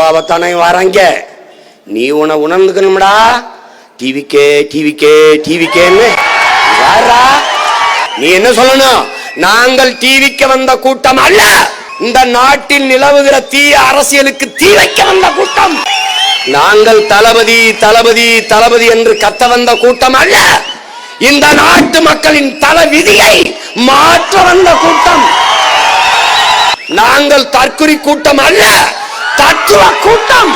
அம்பாவத்தானே வராங்க. நீ உன உணர்ந்துக்கணும்டா. டிவிக்கே டிவிக்கே டிவிக்கேன்னு. வாரா. நீ என்ன சொல்லணும்? நாங்கள் டிவிக்கு வந்த கூட்டம் அல்ல. இந்த நாட்டில் நிலவுகிற தீய அரசியலுக்கு தீ வைக்க வந்த கூட்டம். நாங்கள் தளபதி தளபதி தளபதி என்று கத்த வந்த கூட்டம் அல்ல. இந்த நாட்டு மக்களின் தல விதியை மாற்ற வந்த கூட்டம். நாங்கள் தற்குறி கூட்டம் அல்ல. தத்துவ கூட்டம்.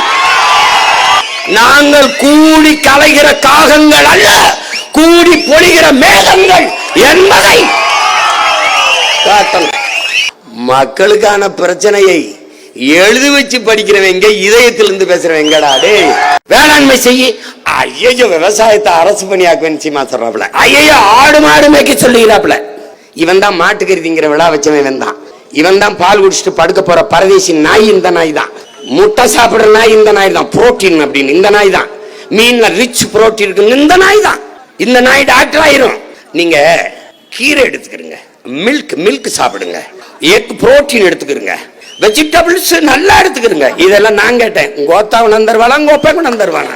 நாங்கள் கூடி கலைகிற காகங்கள் அல்ல கூடி பொழிகிற மேகங்கள் என்பதை காட்டணும் மக்களுக்கான பிரச்சனையை எழுதி வச்சு படிக்கிறவங்க இதயத்திலிருந்து பேசுறவங்கடா டே வேளாண்மை செய்ய. ஐயோ விவசாயத்தை அரசு பணியாக்குவேன் சீமா சொல்றாப்புல. ஐயோ ஆடு மாடு மேய்க்க சொல்லுகிறாப்புல. இவன் தான் மாட்டுக்கறி விழா வச்சவன் இவன் தான். இவன் தான் பால் குடிச்சிட்டு படுக்க போற பரதேசி நாய் இந்த நாய் தான். முட்டை சாப்பிடுற நாய் இந்த நாய் தான் புரோட்டீன் அப்படின்னு இந்த நாய் தான் மீன்ல ரிச் புரோட்டீன் இருக்கு இந்த நாய் தான் இந்த நாய் டாக்டர் ஆயிரும். நீங்க கீரை எடுத்துக்கிறீங்க மில்க் மில்க் சாப்பிடுங்க எக் புரோட்டீன் எடுத்துக்கிறீங்க வெஜிடபிள்ஸ் நல்லா எடுத்துக்கிறீங்க இதெல்லாம் நான் கேட்டேன். உங்க ஓத்தா உணர்ந்தருவாளா உங்க உணர்ந்தருவாங்க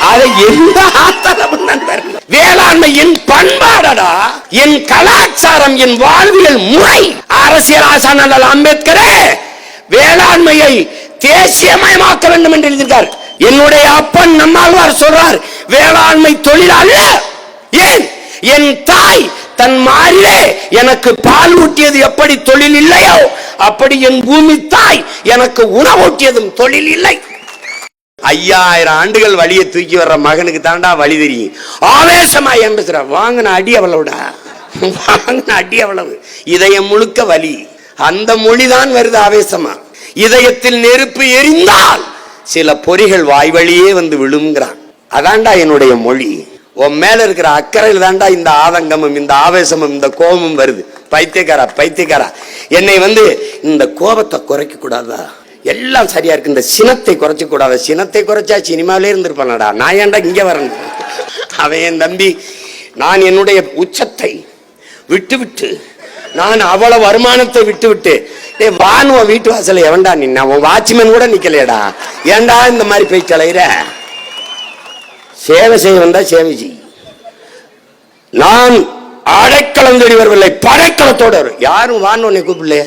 அதை எந்த ஆத்தால உணர்ந்தாரு வேளாண்மையின் பண்பாடடா என் கலாச்சாரம் என் வாழ்வியல் முறை. அரசியல் ஆசான் அம்பேத்கரே. வேளாண்மையை தேசியமயமாக்க வேண்டும் என்று எழுதியிருக்கார். என்னுடைய அப்பன் நம்மாழ்வார் சொல்றார் வேளாண்மை தொழில் அல்ல ஏன்? என் தாய் தன் மாறிலே எனக்கு பால் ஊட்டியது எப்படி தொழில் இல்லையோ அப்படி என் பூமி தாய் எனக்கு உணவூட்டியதும் தொழில் இல்லை. ஐயாயிரம் ஆண்டுகள் வழியை தூக்கி வர்ற மகனுக்கு தாண்டா வழி தெரியும். ஆவேசமா எம்பசுற வாங்கின அடி அவ்வளவுடா. வாங்கின அடி அவ்வளவு. இதயம் முழுக்க வலி. அந்த மொழிதான் வருது ஆவேசமா. இதயத்தில் நெருப்பு எரிந்தால் சில பொறிகள் வாய் வழியே வந்து விழுங்கிறான். அதாண்டா என்னுடைய மொழி. உன் மேல இருக்கிற அக்கறையில் தாண்டா இந்த ஆதங்கமும் இந்த ஆவேசமும் இந்த கோபமும் வருது. பைத்தியக்காரா பைத்தியக்காரா. என்னை வந்து இந்த கோபத்தை குறைக்க கூடாதா? எல்லாம் சரியா இருக்கு. இந்த சினத்தை குறைச்ச கூடாது? சினத்தை குறைச்சா சினிமாவிலே இருந்திருப்பானடா. நான் ஏன்டா இங்கே வரேன்? அவன் என் தம்பி நான் என்னுடைய உச்சத்தை விட்டு விட்டு நான் அவ்வளவு வருமானத்தை விட்டு விட்டு டேய் வான் உன் வீட்டு வாசல எவன்டா நின்ன? உன் வாட்ச்மேன் கூட நிக்கலையடா. ஏன்டா இந்த மாதிரி போய் கலையிற சேவை செய்ய வந்தா சேவை செய். நான் அடைக்கலம் தேடி வரவில்லை படைக்கலத்தோட வரும். யாரும் வான் உன்னை கூப்பிடலையே?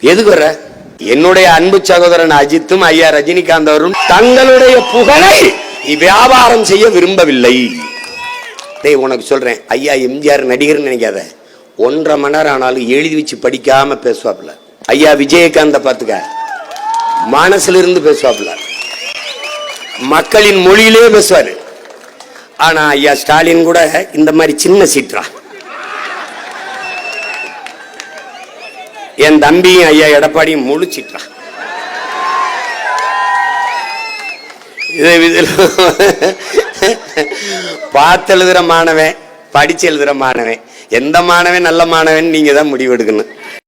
எதுக்கு வர்ற? என்னுடைய அன்பு சகோதரன் அஜித்தும் ஐயா ரஜினிகாந்த் அவரும் தங்களுடைய புகழை வியாபாரம் செய்ய விரும்பவில்லை. டேய் உனக்கு சொல்றேன். ஐயா எம்ஜிஆர் நடிகர்னு நினைக்காத. ஒன்றரை மணி நேரம் ஆனாலும் எழுதி வச்சு படிக்காம பேசுவாப்புல. ஐயா விஜயகாந்த பாத்துக்க மனசுல இருந்து பேசுவாப்புல. மக்களின் மொழியிலே பேசுவாரு. ஆனா ஐயா ஸ்டாலின் கூட இந்த மாதிரி சின்ன சீற்றா என் தம்பியும் ஐயா எடப்பாடியும் முழிச்சிட்டான் இதை இதில் பார்த்து எழுதுகிற மாணவன் படித்து எழுதுகிற மாணவன். எந்த மாணவன் நல்ல மாணவன் நீங்கள் தான் முடிவெடுக்கணும்.